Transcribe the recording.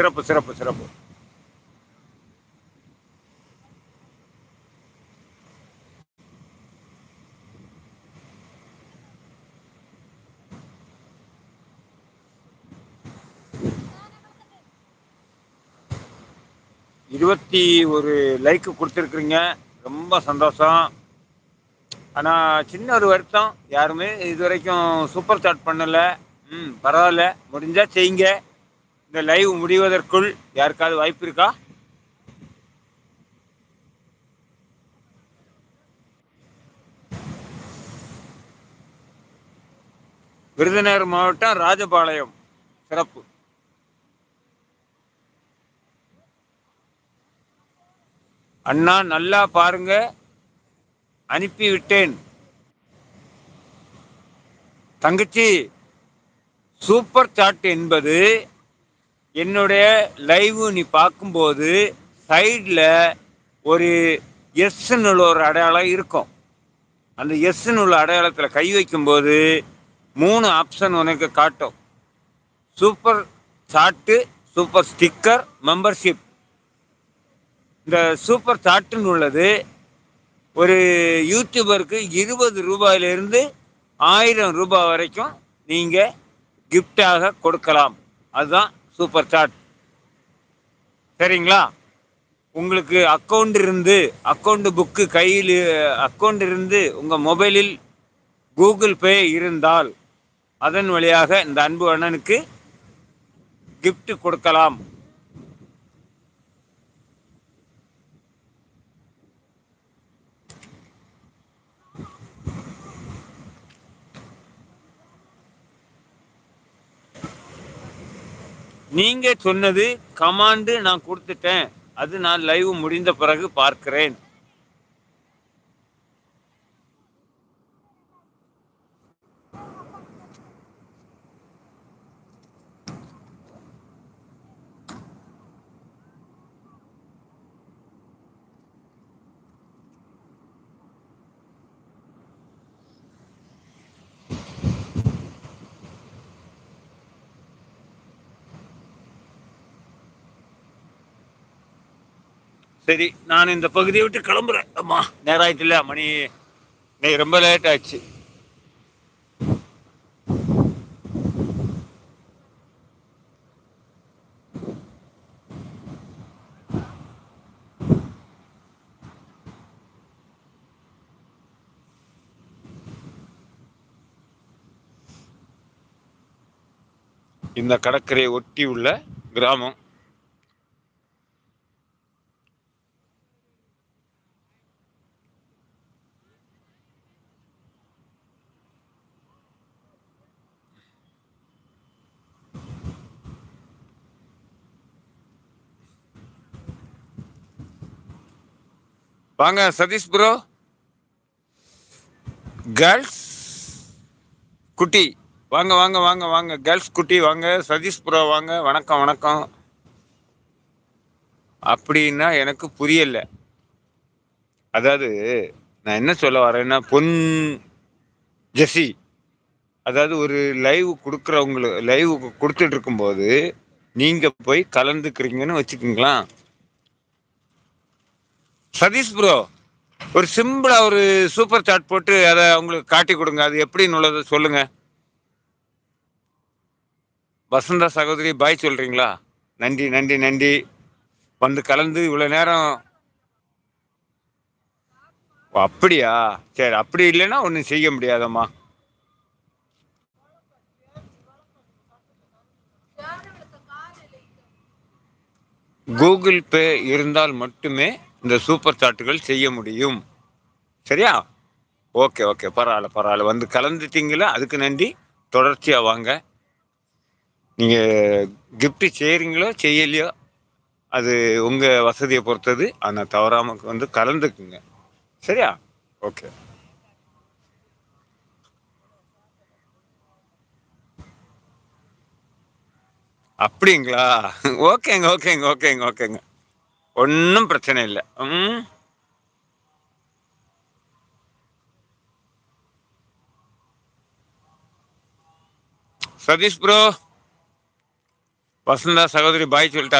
சிறப்பு சிறப்பு சிறப்பு. இருபத்தி ஒரு லைக் கொடுத்துருக்குறீங்க. ரொம்ப சந்தோஷம். ஆனால் சின்ன ஒரு வருத்தம். யாருமே இது வரைக்கும் சூப்பர் சாட் பண்ணலை. ம் பரவாயில்ல. முடிஞ்சால் செய்யுங்க. இந்த லைவ் முடிவதற்குள் யாருக்காவது வாய்ப்பு இருக்கா? விருதுநகர் மாவட்டம் ராஜபாளையம். சிறப்பு. அண்ணா நல்லா பாருங்க. அனுப்பிவிட்டேன் தங்கச்சி சூப்பர் சாட் என்பது என்னுடைய லைவ் நீ பார்க்கும்போது சைடில் ஒரு எஸ்ன்னு ஒரு அடையாளம் இருக்கும். அந்த எஸ்ன்னு உள்ள அடையாளத்தில் கை வைக்கும்போது மூணு ஆப்ஷன் உனக்கு காட்டும். Super chat super sticker membership இந்த சூப்பர் சாட்டுன்னு உள்ளது ஒரு யூடியூபருக்கு இருபது ரூபாயிலிருந்து ஆயிரம் ரூபாய் வரைக்கும் நீங்கள் கிஃப்டாக கொடுக்கலாம். அதுதான் சூப்பர் சாட். சரிங்களா? உங்களுக்கு அக்கௌண்ட் இருந்து அக்கௌண்ட் புக்கு கையில் அக்கௌண்ட் இருந்து உங்கள் மொபைலில் கூகுள் பே இருந்தால் அதன் வழியாக இந்த அன்பு அண்ணனுக்கு கிஃப்ட் கொடுக்கலாம். நீங்க சொன்னது கமாண்டு நான் கொடுத்துட்டேன். அது நான் லைவ் முடிந்த பிறகு பார்க்கிறேன். சரி நான் இந்த பகுதியை விட்டு கிளம்புறேன். அம்மா நேரம் ஆயிட்டுல இல்ல மணி. இன்னைக்கு ரொம்ப லேட் ஆச்சு இந்த கடற்கரையை ஒட்டி உள்ள கிராமம். வாங்க சதீஷ் ப்ரோ கேர்ள்ஸ் குட்டி. வாங்க வாங்க வாங்க வாங்க. கேர்ள்ஸ் குட்டி வாங்க. சதீஷ் ப்ரோ வாங்க. வணக்கம் வணக்கம். அப்படின்னா எனக்கு புரியல. அதாவது நான் என்ன சொல்ல வரேன்னா பொன் ஜெசி அதாவது ஒரு லைவ் கொடுக்குறவங்களுக்கு லைவ் கொடுத்துட்டு இருக்கும்போது போய் கலந்துக்கிறீங்கன்னு வச்சுக்கோங்களேன். சதீஷ் ப்ரோ ஒரு சிம்பிளா ஒரு சூப்பர் சாட் போட்டு அதை அவங்களுக்கு காட்டி கொடுங்க. அது எப்படின்னு உள்ளதை சொல்லுங்க. வசந்தா சகோதரி பாய் சொல்றீங்களா? நன்றி நன்றி நன்றி. வந்து கலந்து இவ்வளோ நேரம். ஓ, அப்படியா? சரி அப்படி இல்லைன்னா ஒன்றும் செய்ய முடியாதம்மா. கூகுள் பே இருந்தால் மட்டுமே இந்த சூப்பர் சாட்டுகள் செய்ய முடியும். சரியா? Okay okay. பரவாயில்ல பரவாயில்ல. வந்து கலந்துட்டீங்களா? அதுக்கு நன்றி. தொடர்ச்சியாக வாங்க. நீங்கள் கிஃப்ட்டு செய்கிறீங்களோ செய்யலையோ அது உங்கள் வசதியை பொறுத்தது. ஆனால் தவறாமல் வந்து கலந்துக்குங்க. சரியா? ஓகே. அப்படிங்களா? ஓகேங்க ஓகேங்க ஓகேங்க ஓகேங்க. ஒன்றும் பிரச்சனை இல்லை. ம் சதீஷ் ப்ரோ வசந்தா சகோதரி பாய் சொல்லிட்டா